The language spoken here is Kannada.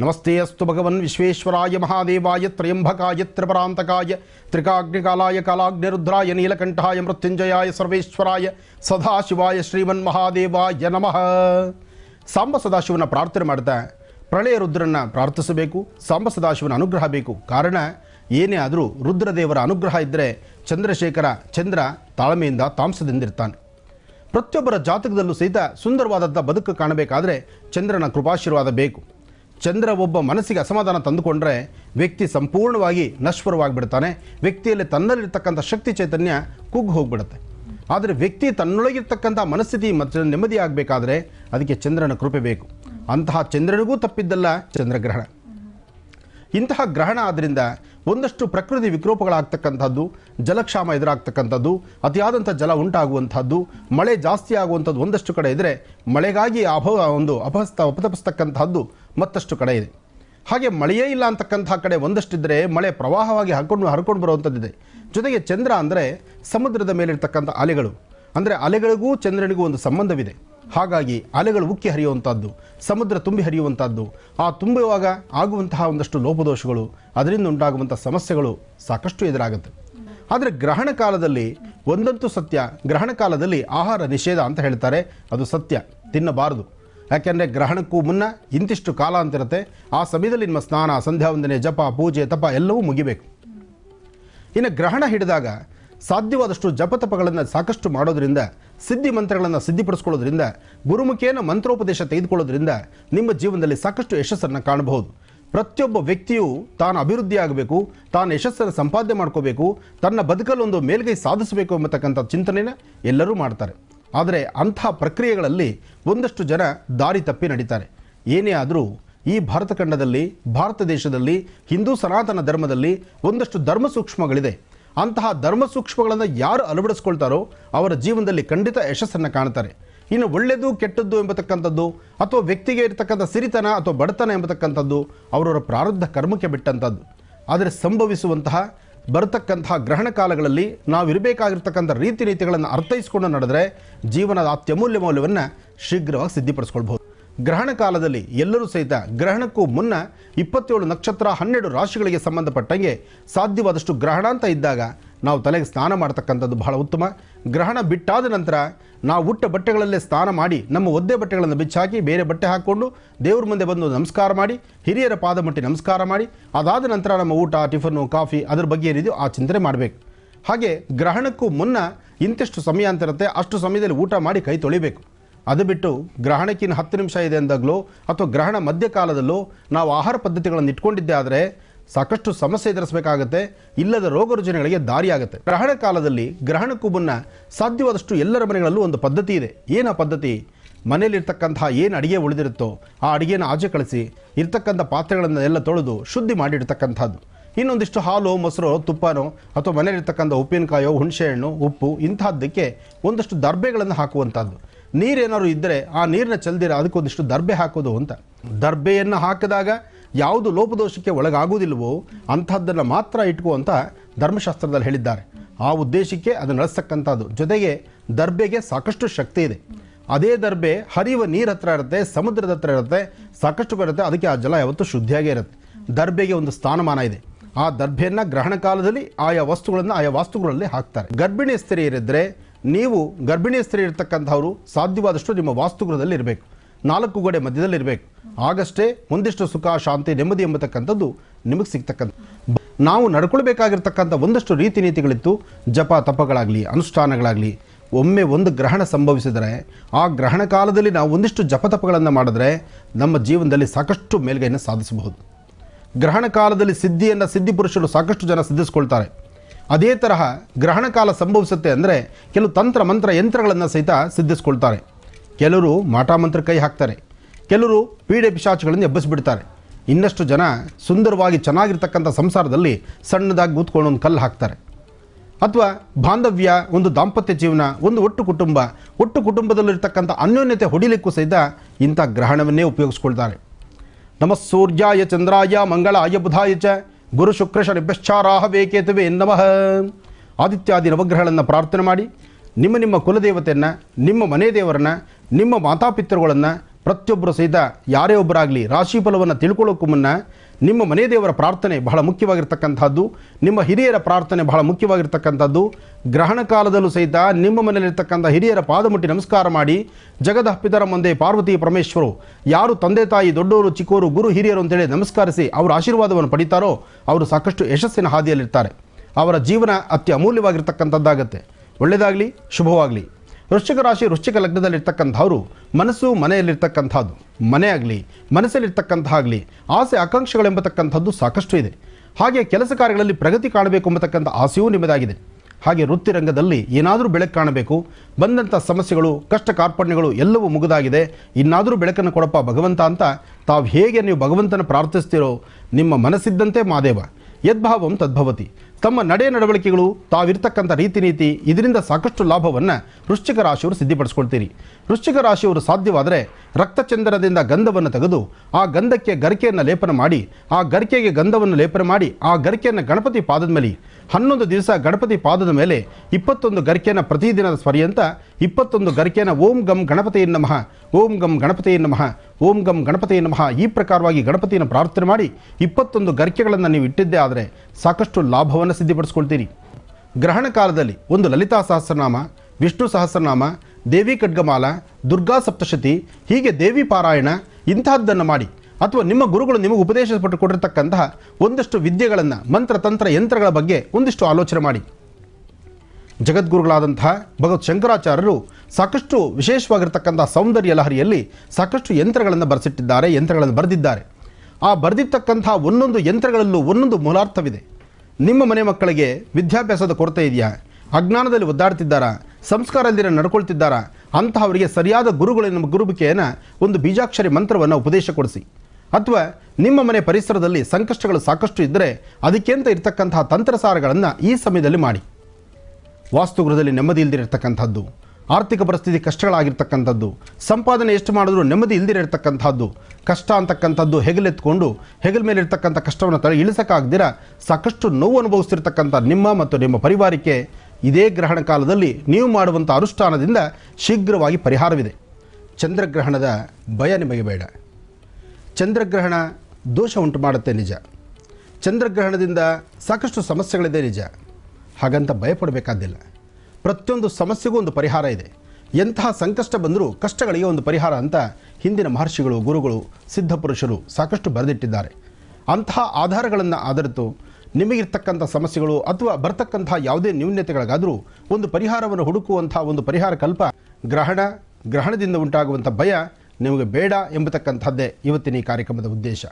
ನಮಸ್ತೆ ಅಸ್ತು ಭಗವನ್ ವಿಶ್ವೇಶ್ವರಾಯ ಮಹಾದೇವಾಯ ತ್ರಯಂಬಕಾಯ ತ್ರಿಪರಾಂತಕಾಯ ತ್ರಿಕಾಗ್ನಿಕಾಲಾಯ ಕಾಲಾಗ್ನಿರುದ್ರಾಯ ನೀಲಕಂಠಾಯ ಮೃತ್ಯುಂಜಯಾಯ ಸರ್ವೇಶ್ವರಾಯ ಸದಾಶಿವಾಯ ಶ್ರೀಮನ್ ಮಹಾದೇವಾಯ ನಮಃ. ಸಾಂಬ ಸದಾಶಿವನ ಪ್ರಾರ್ಥನೆ ಮಾಡ್ತಾ ಪ್ರಳಯ ರುದ್ರನ್ನ ಪ್ರಾರ್ಥಿಸಬೇಕು, ಸಾಂಬ ಸದಾಶಿವನ ಅನುಗ್ರಹ ಬೇಕು. ಕಾರಣ, ಏನೇ ಆದರೂ ರುದ್ರದೇವರ ಅನುಗ್ರಹ ಇದ್ದರೆ ಚಂದ್ರಶೇಖರ ಚಂದ್ರ ತಾಳ್ಮೆಯಿಂದ ತಾಮಸದಿಂದಿರ್ತಾನೆ. ಪ್ರತಿಯೊಬ್ಬರ ಜಾತಕದಲ್ಲೂ ಸಹಿತ ಸುಂದರವಾದಂಥ ಬದುಕು ಕಾಣಬೇಕಾದರೆ ಚಂದ್ರನ ಕೃಪಾಶೀರ್ವಾದ ಬೇಕು. ಚಂದ್ರ ಒಬ್ಬ ಮನಸ್ಸಿಗೆ ಅಸಮಾಧಾನ ತಂದುಕೊಂಡ್ರೆ ವ್ಯಕ್ತಿ ಸಂಪೂರ್ಣವಾಗಿ ನಶ್ವರವಾಗಿಬಿಡ್ತಾನೆ. ವ್ಯಕ್ತಿಯಲ್ಲಿ ತನ್ನಲ್ಲಿರ್ತಕ್ಕಂಥ ಶಕ್ತಿ ಚೈತನ್ಯ ಕುಗ್ಗು ಹೋಗ್ಬಿಡುತ್ತೆ. ಆದರೆ ವ್ಯಕ್ತಿ ತನ್ನೊಳಗಿರ್ತಕ್ಕಂಥ ಮನಸ್ಥಿತಿ ಮತ್ತು ನೆಮ್ಮದಿ ಆಗಬೇಕಾದ್ರೆ ಅದಕ್ಕೆ ಚಂದ್ರನ ಕೃಪೆ ಬೇಕು. ಅಂತಹ ಚಂದ್ರನಿಗೂ ತಪ್ಪಿದ್ದಲ್ಲ ಚಂದ್ರಗ್ರಹಣ. ಇಂತಹ ಗ್ರಹಣ ಆದ್ದರಿಂದ ಒಂದಷ್ಟು ಪ್ರಕೃತಿ ವಿಕೋಪಗಳಾಗ್ತಕ್ಕಂಥದ್ದು ಜಲಕ್ಷಾಮ ಎದುರಾಗ್ತಕ್ಕಂಥದ್ದು, ಅತಿಯಾದಂಥ ಜಲ ಉಂಟಾಗುವಂಥದ್ದು, ಮಳೆ ಜಾಸ್ತಿ ಆಗುವಂಥದ್ದು ಒಂದಷ್ಟು ಕಡೆ ಇದ್ದರೆ ಮಳೆಗಾಗಿ ಅಭ ಒಂದು ಅಪಹಸ್ತ ಅಪತಪಿಸ್ತಕ್ಕಂಥದ್ದು ಮತ್ತಷ್ಟು ಕಡೆ ಇದೆ. ಹಾಗೆ ಮಳೆಯೇ ಇಲ್ಲ ಅಂತಕ್ಕಂಥ ಕಡೆ ಒಂದಷ್ಟಿದ್ದರೆ ಮಳೆ ಪ್ರವಾಹವಾಗಿ ಹರ್ಕೊಂಡು ಹರ್ಕೊಂಡು ಬರುವಂಥದ್ದಿದೆ. ಜೊತೆಗೆ ಚಂದ್ರ ಅಂದರೆ ಸಮುದ್ರದ ಮೇಲಿರ್ತಕ್ಕಂಥ ಅಲೆಗಳು. ಅಂದರೆ ಅಲೆಗಳಿಗೂ ಚಂದ್ರನಿಗೂ ಒಂದು ಸಂಬಂಧವಿದೆ. ಹಾಗಾಗಿ ಅಲೆಗಳು ಉಕ್ಕಿ ಹರಿಯುವಂಥದ್ದು, ಸಮುದ್ರ ತುಂಬಿ ಹರಿಯುವಂಥದ್ದು. ಆ ತುಂಬುವಾಗ ಆಗುವಂತಹ ಒಂದಷ್ಟು ಲೋಪದೋಷಗಳು, ಅದರಿಂದ ಉಂಟಾಗುವಂಥ ಸಮಸ್ಯೆಗಳು ಸಾಕಷ್ಟು ಎದುರಾಗುತ್ತೆ. ಆದರೆ ಗ್ರಹಣ ಕಾಲದಲ್ಲಿ ಒಂದಂತೂ ಸತ್ಯ, ಗ್ರಹಣ ಕಾಲದಲ್ಲಿ ಆಹಾರ ನಿಷೇಧ ಅಂತ ಹೇಳ್ತಾರೆ. ಅದು ಸತ್ಯ, ತಿನ್ನಬಾರದು. ಯಾಕೆಂದರೆ ಗ್ರಹಣಕ್ಕೂ ಮುನ್ನ ಇಂತಿಷ್ಟು ಕಾಲ ಅಂತಿರುತ್ತೆ. ಆ ಸಮಯದಲ್ಲಿ ನಿಮ್ಮ ಸ್ನಾನ ಸಂಧ್ಯಾ ವಂದನೆ ಜಪ, ಪೂಜೆ, ತಪ ಎಲ್ಲವೂ ಮುಗಿಬೇಕು. ಇನ್ನು ಗ್ರಹಣ ಹಿಡಿದಾಗ ಸಾಧ್ಯವಾದಷ್ಟು ಜಪತಪಗಳನ್ನು ಸಾಕಷ್ಟು ಮಾಡೋದ್ರಿಂದ, ಸಿದ್ಧಿ ಮಂತ್ರಗಳನ್ನು ಸಿದ್ಧಿಪಡಿಸ್ಕೊಳ್ಳೋದ್ರಿಂದ, ಗುರುಮುಖಿಯನ್ನು ಮಂತ್ರೋಪದೇಶ ತೆಗೆದುಕೊಳ್ಳೋದ್ರಿಂದ ನಿಮ್ಮ ಜೀವನದಲ್ಲಿ ಸಾಕಷ್ಟು ಯಶಸ್ಸನ್ನು ಕಾಣಬಹುದು. ಪ್ರತಿಯೊಬ್ಬ ವ್ಯಕ್ತಿಯು ತಾನು ಅಭಿವೃದ್ಧಿ ಆಗಬೇಕು, ತಾನು ಯಶಸ್ಸನ್ನು ಸಂಪಾದನೆ ಮಾಡ್ಕೋಬೇಕು, ತನ್ನ ಬದುಕಲ್ಲೊಂದು ಮೇಲ್ಗೈ ಸಾಧಿಸಬೇಕು ಎಂಬತಕ್ಕಂಥ ಚಿಂತನೆನ ಎಲ್ಲರೂ ಮಾಡ್ತಾರೆ. ಆದರೆ ಅಂಥ ಪ್ರಕ್ರಿಯೆಗಳಲ್ಲಿ ಒಂದಷ್ಟು ಜನ ದಾರಿ ತಪ್ಪಿ ನಡೀತಾರೆ. ಏನೇ ಆದರೂ ಈ ಭಾರತ ಖಂಡದಲ್ಲಿ, ಭಾರತ ದೇಶದಲ್ಲಿ, ಹಿಂದೂ ಸನಾತನ ಧರ್ಮದಲ್ಲಿ ಒಂದಷ್ಟು ಧರ್ಮ ಸೂಕ್ಷ್ಮಗಳಿದೆ. ಅಂತಹ ಧರ್ಮ ಸೂಕ್ಷ್ಮಗಳನ್ನು ಯಾರು ಅಳವಡಿಸ್ಕೊಳ್ತಾರೋ ಅವರ ಜೀವನದಲ್ಲಿ ಖಂಡಿತ ಯಶಸ್ಸನ್ನು ಕಾಣ್ತಾರೆ. ಇನ್ನು ಒಳ್ಳೆಯದು, ಕೆಟ್ಟದ್ದು ಎಂಬತಕ್ಕಂಥದ್ದು, ಅಥವಾ ವ್ಯಕ್ತಿಗೆ ಇರತಕ್ಕಂಥ ಸಿರಿತನ ಅಥವಾ ಬಡತನ ಎಂಬತಕ್ಕಂಥದ್ದು ಅವರವರ ಪ್ರಾರಬ್ಧ ಕರ್ಮಕ್ಕೆ ಬಿಟ್ಟಂಥದ್ದು. ಆದರೆ ಸಂಭವಿಸುವಂತಹ ಬರತಕ್ಕಂತಹ ಗ್ರಹಣ ಕಾಲಗಳಲ್ಲಿ ನಾವಿರಬೇಕಾಗಿರ್ತಕ್ಕಂಥ ರೀತಿ ನೀತಿಗಳನ್ನು ಅರ್ಥೈಸಿಕೊಂಡು ನಡೆದರೆ ಜೀವನದ ಅತ್ಯಮೂಲ್ಯ ಮೌಲ್ಯವನ್ನು ಶೀಘ್ರವಾಗಿ ಸಿದ್ಧಿಪಡಿಸ್ಕೊಳ್ಬಹುದು. ಗ್ರಹಣ ಕಾಲದಲ್ಲಿ ಎಲ್ಲರೂ ಸಹಿತ ಗ್ರಹಣಕ್ಕೂ ಮುನ್ನ ಇಪ್ಪತ್ತೇಳು ನಕ್ಷತ್ರ ಹನ್ನೆರಡು ರಾಶಿಗಳಿಗೆ ಸಂಬಂಧಪಟ್ಟಂಗೆ ಸಾಧ್ಯವಾದಷ್ಟು ಗ್ರಹಣ ಅಂತ ಇದ್ದಾಗ ನಾವು ತಲೆಗೆ ಸ್ನಾನ ಮಾಡ್ತಕ್ಕಂಥದ್ದು ಬಹಳ ಉತ್ತಮ. ಗ್ರಹಣ ಬಿಟ್ಟಾದ ನಂತರ ನಾವು ಹುಟ್ಟ ಬಟ್ಟೆಗಳಲ್ಲೇ ಸ್ನಾನ ಮಾಡಿ, ನಮ್ಮ ಒದ್ದೆ ಬಟ್ಟೆಗಳನ್ನು ಬಿಚ್ಚಾಕಿ, ಬೇರೆ ಬಟ್ಟೆ ಹಾಕ್ಕೊಂಡು ದೇವ್ರ ಮುಂದೆ ಬಂದು ನಮಸ್ಕಾರ ಮಾಡಿ, ಹಿರಿಯರ ಪಾದ ಮುಟ್ಟಿ ನಮಸ್ಕಾರ ಮಾಡಿ, ಅದಾದ ನಂತರ ನಮ್ಮ ಊಟ, ಟಿಫನ್ನು, ಕಾಫಿ ಅದ್ರ ಬಗ್ಗೆ ಏನಿದೆಯೋ ಆ ಚಿಂತನೆ ಮಾಡಬೇಕು. ಹಾಗೆ ಗ್ರಹಣಕ್ಕೂ ಮುನ್ನ ಇಂತಿಷ್ಟು ಸಮಯ ಅಂತ ಇರುತ್ತೆ, ಅಷ್ಟು ಸಮಯದಲ್ಲಿ ಊಟ ಮಾಡಿ ಕೈ ತೊಳಿಬೇಕು. ಅದು ಬಿಟ್ಟು ಗ್ರಹಣಕ್ಕಿನ ಹತ್ತು ನಿಮಿಷ ಇದೆ ಅಂದಾಗಲೋ ಅಥವಾ ಗ್ರಹಣ ಮಧ್ಯಕಾಲದಲ್ಲೋ ನಾವು ಆಹಾರ ಪದ್ಧತಿಗಳನ್ನು ಇಟ್ಕೊಂಡಿದ್ದೆ ಆದರೆ ಸಾಕಷ್ಟು ಸಮಸ್ಯೆ ಎದುರಿಸಬೇಕಾಗತ್ತೆ, ಇಲ್ಲದ ರೋಗ ರುಜಿನಗಳಿಗೆ ದಾರಿಯಾಗುತ್ತೆ. ಗ್ರಹಣ ಕಾಲದಲ್ಲಿ ಗ್ರಹಣಕ್ಕೂ ಮುನ್ನ ಸಾಧ್ಯವಾದಷ್ಟು ಎಲ್ಲರ ಮನೆಗಳಲ್ಲೂ ಒಂದು ಪದ್ಧತಿ ಇದೆ. ಏನು ಆ ಪದ್ಧತಿ? ಮನೆಯಲ್ಲಿರ್ತಕ್ಕಂತಹ ಏನು ಅಡುಗೆ ಉಳಿದಿರುತ್ತೋ, ಆ ಅಡುಗೆನ ಆಚೆ ಕಳಿಸಿ, ಇರ್ತಕ್ಕಂಥ ಪಾತ್ರೆಗಳನ್ನು ಎಲ್ಲ ತೊಳೆದು ಶುದ್ಧಿ ಮಾಡಿರ್ತಕ್ಕಂಥದ್ದು ಇನ್ನೊಂದಿಷ್ಟು ಹಾಲು, ಮೊಸರು, ತುಪ್ಪನೋ, ಅಥವಾ ಮನೆಯಲ್ಲಿರ್ತಕ್ಕಂಥ ಉಪ್ಪಿನಕಾಯೋ, ಹುಣಸೆಹಣ್ಣು, ಉಪ್ಪು ಇಂಥದ್ದಕ್ಕೆ ಒಂದಷ್ಟು ದರ್ಬೆಗಳನ್ನು ಹಾಕುವಂಥದ್ದು. ನೀರೇನಾದ್ರು ಇದ್ದರೆ ಆ ನೀರನ್ನ ಚೆಲ್ದಿರ ಅದಕ್ಕೊಂದಿಷ್ಟು ದರ್ಬೆ ಹಾಕೋದು ಅಂತ. ದರ್ಬೆಯನ್ನು ಹಾಕಿದಾಗ ಯಾವುದು ಲೋಪದೋಷಕ್ಕೆ ಒಳಗಾಗುವುದಿಲ್ಲವೋ ಅಂಥದ್ದನ್ನು ಮಾತ್ರ ಇಟ್ಕೋ ಅಂತ ಧರ್ಮಶಾಸ್ತ್ರದಲ್ಲಿ ಹೇಳಿದ್ದಾರೆ. ಆ ಉದ್ದೇಶಕ್ಕೆ ಅದು ನಡೆಸ್ತಕ್ಕಂಥದ್ದು. ಜೊತೆಗೆ ದರ್ಬೆಗೆ ಸಾಕಷ್ಟು ಶಕ್ತಿ ಇದೆ. ಅದೇ ದರ್ಬೆ ಹರಿಯುವ ನೀರು ಹತ್ರ ಇರುತ್ತೆ, ಸಮುದ್ರದ ಹತ್ರ ಇರುತ್ತೆ, ಸಾಕಷ್ಟು ಬರುತ್ತೆ ಅದಕ್ಕೆ ಆ ಜಲ ಯಾವತ್ತೂ ಶುದ್ಧಿಯಾಗೇ ಇರುತ್ತೆ. ದರ್ಬೆಗೆ ಒಂದು ಸ್ಥಾನಮಾನ ಇದೆ. ಆ ದರ್ಬೆಯನ್ನು ಗ್ರಹಣ ಕಾಲದಲ್ಲಿ ಆಯಾ ವಸ್ತುಗಳನ್ನು ಆಯಾ ವಾಸ್ತುಗಳಲ್ಲಿ ಹಾಕ್ತಾರೆ. ಗರ್ಭಿಣಿ ಸ್ತ್ರೀಯರಿದ್ದರೆ ನೀವು ಗರ್ಭಿಣಿ ಸ್ತ್ರೀ ಇರ್ತಕ್ಕಂಥವ್ರು ಸಾಧ್ಯವಾದಷ್ಟು ನಿಮ್ಮ ವಾಸ್ತುಗೃಹದಲ್ಲಿ ಇರಬೇಕು. ನಾಲ್ಕು ಗೋಡೆ ಮಧ್ಯದಲ್ಲಿರಬೇಕು. ಆಗಷ್ಟೇ ಒಂದಿಷ್ಟು ಸುಖ, ಶಾಂತಿ, ನೆಮ್ಮದಿ ಎಂಬತಕ್ಕಂಥದ್ದು ನಿಮಗೆ ಸಿಗ್ತಕ್ಕಂಥ ನಾವು ನಡ್ಕೊಳ್ಬೇಕಾಗಿರ್ತಕ್ಕಂಥ ಒಂದಷ್ಟು ರೀತಿ ನೀತಿಗಳಿತ್ತು ಜಪ ತಪಗಳಾಗಲಿ, ಅನುಷ್ಠಾನಗಳಾಗಲಿ, ಒಮ್ಮೆ ಒಂದು ಗ್ರಹಣ ಸಂಭವಿಸಿದರೆ, ಆ ಗ್ರಹಣ ಕಾಲದಲ್ಲಿ ನಾವು ಒಂದಿಷ್ಟು ಜಪತಪಗಳನ್ನು ಮಾಡಿದ್ರೆ ನಮ್ಮ ಜೀವನದಲ್ಲಿ ಸಾಕಷ್ಟು ಮೇಲ್ಗೈನ ಸಾಧಿಸಬಹುದು. ಗ್ರಹಣ ಕಾಲದಲ್ಲಿ ಸಿದ್ಧಿಯನ್ನು ಸಿದ್ಧಿ ಪುರುಷರು ಸಾಕಷ್ಟು ಜನ ಸಿದ್ಧಿಸ್ಕೊಳ್ತಾರೆ. ಅದೇ ತರಹ ಗ್ರಹಣ ಕಾಲ ಸಂಭವಿಸುತ್ತೆ ಅಂದರೆ ಕೆಲವು ತಂತ್ರ, ಮಂತ್ರ, ಯಂತ್ರಗಳನ್ನು ಸಹಿತ ಸಿದ್ಧಿಸ್ಕೊಳ್ತಾರೆ. ಕೆಲವರು ಮಾಟಾಮಂತ್ರ ಕೈ ಹಾಕ್ತಾರೆ. ಕೆಲವರು ಪೀಡೆ ಪಿಶಾಚುಗಳನ್ನು ಎಬ್ಬಿಸ್ಬಿಡ್ತಾರೆ. ಇನ್ನಷ್ಟು ಜನ ಸುಂದರವಾಗಿ ಚೆನ್ನಾಗಿರ್ತಕ್ಕಂಥ ಸಂಸಾರದಲ್ಲಿ ಸಣ್ಣದಾಗಿ ಕೂತ್ಕೊಂಡು ಒಂದು ಕಲ್ಲು ಹಾಕ್ತಾರೆ. ಅಥವಾ ಬಾಂಧವ್ಯ, ಒಂದು ದಾಂಪತ್ಯ ಜೀವನ, ಒಂದು ಒಟ್ಟು ಕುಟುಂಬ, ಒಟ್ಟು ಕುಟುಂಬದಲ್ಲಿರ್ತಕ್ಕಂಥ ಅನ್ಯೋನ್ಯತೆ ಹೊಡಿಲಿಕ್ಕೂ ಸಹಿತ ಇಂಥ ಗ್ರಹಣವನ್ನೇ ಉಪಯೋಗಿಸ್ಕೊಳ್ತಾರೆ. ನಮ ಸೂರ್ಯಾಯ ಚಂದ್ರಾಯ ಮಂಗಳಾಯ ಬುಧಾಯ ಚ ಗುರು ಶುಕ್ರ ಶನಿಭ್ಯಶ್ಚಾರಾಹ ವೇಕೇತುವೆ ನಮಃ. ಆದಿತ್ಯಾದಿ ನವಗ್ರಹಗಳನ್ನು ಪ್ರಾರ್ಥನೆ ಮಾಡಿ ನಿಮ್ಮ ನಿಮ್ಮ ಕುಲದೇವತೆಯನ್ನು, ನಿಮ್ಮ ಮನೆ ದೇವರನ್ನ, ನಿಮ್ಮ ಮಾತಾಪಿತೃಗಳನ್ನು ಪ್ರತಿಯೊಬ್ಬರು ಸಹಿತ ಯಾರೇ ಒಬ್ಬರಾಗಲಿ ರಾಶಿ ಫಲವನ್ನು ತಿಳ್ಕೊಳ್ಳೋಕ್ಕೂ ಮುನ್ನ ನಿಮ್ಮ ಮನೆ ದೇವರ ಪ್ರಾರ್ಥನೆ ಬಹಳ ಮುಖ್ಯವಾಗಿರ್ತಕ್ಕಂಥದ್ದು. ನಿಮ್ಮ ಹಿರಿಯರ ಪ್ರಾರ್ಥನೆ ಬಹಳ ಮುಖ್ಯವಾಗಿರ್ತಕ್ಕಂಥದ್ದು. ಗ್ರಹಣ ಕಾಲದಲ್ಲೂ ಸಹಿತ ನಿಮ್ಮ ಮನೆಯಲ್ಲಿರ್ತಕ್ಕಂಥ ಹಿರಿಯರ ಪಾದ ಮುಟ್ಟಿ ನಮಸ್ಕಾರ ಮಾಡಿ, ಜಗದ ಪಿತರ ಮುಂದೆ ಪಾರ್ವತಿ ಪರಮೇಶ್ವರು ಯಾರು ತಂದೆ ತಾಯಿ ದೊಡ್ಡವರು ಚಿಕ್ಕವರು ಗುರು ಹಿರಿಯರು ಅಂತೇಳಿ ನಮಸ್ಕರಿಸಿ ಅವರ ಆಶೀರ್ವಾದವನ್ನು ಪಡಿತಾರೋ, ಅವರು ಸಾಕಷ್ಟು ಯಶಸ್ಸಿನ ಹಾದಿಯಲ್ಲಿರ್ತಾರೆ. ಅವರ ಜೀವನ ಅತಿ ಅಮೂಲ್ಯವಾಗಿರ್ತಕ್ಕಂಥದ್ದಾಗತ್ತೆ ಒಳ್ಳೆಯದಾಗಲಿ ಶುಭವಾಗಲಿ. ವೃಶ್ಚಿಕ ರಾಶಿ, ವೃಶ್ಚಿಕ ಲಗ್ನದಲ್ಲಿರ್ತಕ್ಕಂಥವ್ರು ಮನಸ್ಸು ಮನೆಯಲ್ಲಿರ್ತಕ್ಕಂಥದ್ದು. ಮನೆ ಆಗಲಿ ಮನಸ್ಸಲ್ಲಿರ್ತಕ್ಕಂಥ ಆಗಲಿ ಆಸೆ, ಆಕಾಂಕ್ಷೆಗಳೆಂಬತಕ್ಕಂಥದ್ದು ಸಾಕಷ್ಟು ಇದೆ. ಹಾಗೆ ಕೆಲಸ ಕಾರ್ಯಗಳಲ್ಲಿ ಪ್ರಗತಿ ಕಾಣಬೇಕು ಎಂಬತಕ್ಕಂಥ ಆಸೆಯೂ ನಿಮ್ಮದಾಗಿದೆ. ಹಾಗೆ ವೃತ್ತಿರಂಗದಲ್ಲಿ ಏನಾದರೂ ಬೆಳಕು ಕಾಣಬೇಕು. ಬಂದಂಥ ಸಮಸ್ಯೆಗಳು, ಕಷ್ಟ ಕಾರ್ಪಣ್ಯಗಳು ಎಲ್ಲವೂ ಮುಗಿದಾಗಿದೆ. ಇನ್ನಾದರೂ ಬೆಳಕನ್ನು ಕೊಡಪ್ಪ ಭಗವಂತ ಅಂತ ತಾವು ಹೇಗೆ ನೀವು ಭಗವಂತನ ಪ್ರಾರ್ಥಿಸ್ತೀರೋ, ನಿಮ್ಮ ಮನಸ್ಸಿದ್ದಂತೆ ಮಾದೇವ ಯದ್ಭಾವಂ ತದ್ಭವತಿ. ತಮ್ಮ ನಡೆ ನಡವಳಿಕೆಗಳು ತಾವಿರ್ತಕ್ಕಂಥ ರೀತಿ ನೀತಿ ಇದರಿಂದ ಸಾಕಷ್ಟು ಲಾಭವನ್ನು ವೃಶ್ಚಿಕ ರಾಶಿಯವರು ಸಿದ್ಧಿಪಡಿಸ್ಕೊಳ್ತೀರಿ. ವೃಶ್ಚಿಕ ರಾಶಿಯವರು ಸಾಧ್ಯವಾದರೆ ರಕ್ತಚಂದನದಿಂದ ಗಂಧವನ್ನು ತೆಗೆದು ಆ ಗಂಧಕ್ಕೆ ಗರಿಕೆಯನ್ನು ಲೇಪನ ಮಾಡಿ, ಆ ಗರಿಕೆಗೆ ಗಂಧವನ್ನು ಲೇಪನ ಮಾಡಿ, ಆ ಗರಿಕೆಯನ್ನು ಗಣಪತಿ ಪಾದದ ಮೇಲೆ, ಹನ್ನೊಂದು ದಿವಸ ಗಣಪತಿ ಪಾದದ ಮೇಲೆ ಇಪ್ಪತ್ತೊಂದು ಗರಿಕೆಯನ್ನು ಪ್ರತಿದಿನದ ಸ್ವರ್ಯಂತ ಇಪ್ಪತ್ತೊಂದು ಗರಿಕೆಯನ್ನು ಓಂ ಗಂ ಗಣಪತಿ ನಮಃ, ಓಂ ಗಂ ಗಣಪತಿ ನಮಃ, ಓಂ ಗಂ ಗಣಪತಿ ನಮಃ ಈ ಪ್ರಕಾರವಾಗಿ ಗಣಪತಿಯನ್ನು ಪ್ರಾರ್ಥನೆ ಮಾಡಿ ಇಪ್ಪತ್ತೊಂದು ಗರಿಕೆಗಳನ್ನು ನೀವು ಇಟ್ಟಿದ್ದೇ ಆದರೆ ಸಾಕಷ್ಟು ಲಾಭವನ್ನು ಸಿದ್ಧಪಡಿಸ್ಕೊಳ್ತೀರಿ. ಗ್ರಹಣ ಕಾಲದಲ್ಲಿ ಒಂದು ಲಲಿತಾ ಸಹಸ್ರನಾಮ, ವಿಷ್ಣು ಸಹಸ್ರನಾಮ ದೇವಿ ಖಡ್ಗಮಾಲ, ದುರ್ಗಾ ಸಪ್ತಶತಿ, ಹೀಗೆ ದೇವಿ ಪಾರಾಯಣ ಇಂತಹದ್ದನ್ನು ಮಾಡಿ ಅಥವಾ ನಿಮ್ಮ ಗುರುಗಳು ನಿಮಗೆ ಉಪದೇಶಪಟ್ಟು ಕೊಟ್ಟಿರ್ತಕ್ಕಂತಹ ಒಂದಷ್ಟು ವಿದ್ಯೆಗಳನ್ನು ಮಂತ್ರ, ತಂತ್ರ, ಯಂತ್ರಗಳ ಬಗ್ಗೆ ಒಂದಿಷ್ಟು ಆಲೋಚನೆ ಮಾಡಿ. ಜಗದ್ಗುರುಗಳಾದಂತಹ ಭಗವತ್ ಶಂಕರಾಚಾರ್ಯರು ಸಾಕಷ್ಟು ವಿಶೇಷವಾಗಿರ್ತಕ್ಕಂಥ ಸೌಂದರ್ಯ ಲಹರಿಯಲ್ಲಿ ಸಾಕಷ್ಟು ಯಂತ್ರಗಳನ್ನು ಬರೆಸಿಟ್ಟಿದ್ದಾರೆ, ಯಂತ್ರಗಳನ್ನು ಬರೆದಿದ್ದಾರೆ. ಆ ಬರೆದಿರ್ತಕ್ಕಂಥ ಒಂದೊಂದು ಯಂತ್ರಗಳಲ್ಲೂ ಒಂದೊಂದು ಮೂಲಾರ್ಥವಿದೆ. ನಿಮ್ಮ ಮನೆ ಮಕ್ಕಳಿಗೆ ವಿದ್ಯಾಭ್ಯಾಸದ ಕೊರತೆ ಇದೆಯಾ? ಅಜ್ಞಾನದಲ್ಲಿ ಒದ್ದಾಡ್ತಿದ್ದಾರಾ? ಸಂಸ್ಕಾರದಿಂದ ನಡ್ಕೊಳ್ತಿದ್ದಾರಾ? ಅಂತಹವರಿಗೆ ಸರಿಯಾದ ಗುರುಗಳು ನಮ್ಮ ಗುರುಬಿಕೆಯನ್ನು ಒಂದು ಬೀಜಾಕ್ಷರಿ ಮಂತ್ರವನ್ನು ಉಪದೇಶ ಕೊಡಿಸಿ. ಅಥವಾ, ನಿಮ್ಮ ಮನೆ ಪರಿಸರದಲ್ಲಿ ಸಂಕಷ್ಟಗಳು ಸಾಕಷ್ಟು ಇದ್ದರೆ ಅದಕ್ಕೆಂತ ಇರತಕ್ಕಂತಹ ತಂತ್ರಸಾರಗಳನ್ನು ಈ ಸಮಯದಲ್ಲಿ ಮಾಡಿ. ವಾಸ್ತುಗೃಹದಲ್ಲಿ ನೆಮ್ಮದಿ ಇಲ್ದಿರತಕ್ಕಂಥದ್ದು ಆರ್ಥಿಕ ಪರಿಸ್ಥಿತಿ ಕಷ್ಟಗಳಾಗಿರ್ತಕ್ಕಂಥದ್ದು. ಸಂಪಾದನೆ ಎಷ್ಟು ಮಾಡಿದ್ರೂ ನೆಮ್ಮದಿ ಇಲ್ದಿರತಕ್ಕಂಥದ್ದು ಕಷ್ಟ ಅಂತಕ್ಕಂಥದ್ದು ಹೆಗಲೆತ್ಕೊಂಡು ಹೆಗಲ ಮೇಲೆ ಇರ್ತಕ್ಕಂಥ ಕಷ್ಟವನ್ನು ತಲೆ ಇಳಿಸೋಕ್ಕಾಗ್ದಿರ ಸಾಕಷ್ಟು ನೋವು ಅನುಭವಿಸ್ತಿರ್ತಕ್ಕಂಥ ನಿಮ್ಮ ಮತ್ತು ನಿಮ್ಮ ಪರಿವಾರಕ್ಕೆ ಇದೇ ಗ್ರಹಣ ಕಾಲದಲ್ಲಿ ನೀವು ಮಾಡುವಂಥ ಅನುಷ್ಠಾನದಿಂದ ಶೀಘ್ರವಾಗಿ ಪರಿಹಾರವಿದೆ. ಚಂದ್ರಗ್ರಹಣದ ಭಯ ನಿಮಗೆ ಬೇಡ. ಚಂದ್ರಗ್ರಹಣ ದೋಷ ಉಂಟು ಮಾಡುತ್ತೆ ನಿಜ. ಚಂದ್ರಗ್ರಹಣದಿಂದ ಸಾಕಷ್ಟು ಸಮಸ್ಯೆಗಳಿದೆ ನಿಜ. ಹಾಗಂತ ಭಯಪಡಬೇಕಾದ್ದಿಲ್ಲ ಪ್ರತಿಯೊಂದು ಸಮಸ್ಯೆಗೂ ಒಂದು ಪರಿಹಾರ ಇದೆ. ಎಂತಹ ಸಂಕಷ್ಟ ಬಂದರೂ ಕಷ್ಟಗಳಿಗೆ ಒಂದು ಪರಿಹಾರ ಅಂತ ಹಿಂದಿನ ಮಹರ್ಷಿಗಳು, ಗುರುಗಳು, ಸಿದ್ಧಪುರುಷರು ಸಾಕಷ್ಟು ಬರೆದಿಟ್ಟಿದ್ದಾರೆ. ಅಂತಹ ಆಧಾರಗಳನ್ನು ಆಧರಿತು ನಿಮಗಿರ್ತಕ್ಕಂಥ ಸಮಸ್ಯೆಗಳು ಅಥವಾ ಬರ್ತಕ್ಕಂಥ ಯಾವುದೇ ನ್ಯೂನ್ಯತೆಗಳಿಗಾದರೂ ಒಂದು ಪರಿಹಾರವನ್ನು ಹುಡುಕುವಂಥ ಒಂದು ಪರಿಹಾರ ಕಲ್ಪ ಗ್ರಹಣ, ಗ್ರಹಣದಿಂದ ಉಂಟಾಗುವಂಥ ಭಯ ನಿಮಗೆ ಬೇಡ ಎಂಬತಕ್ಕಂಥದ್ದೇ ಇವತ್ತಿನ ಈ ಕಾರ್ಯಕ್ರಮದ ಉದ್ದೇಶ.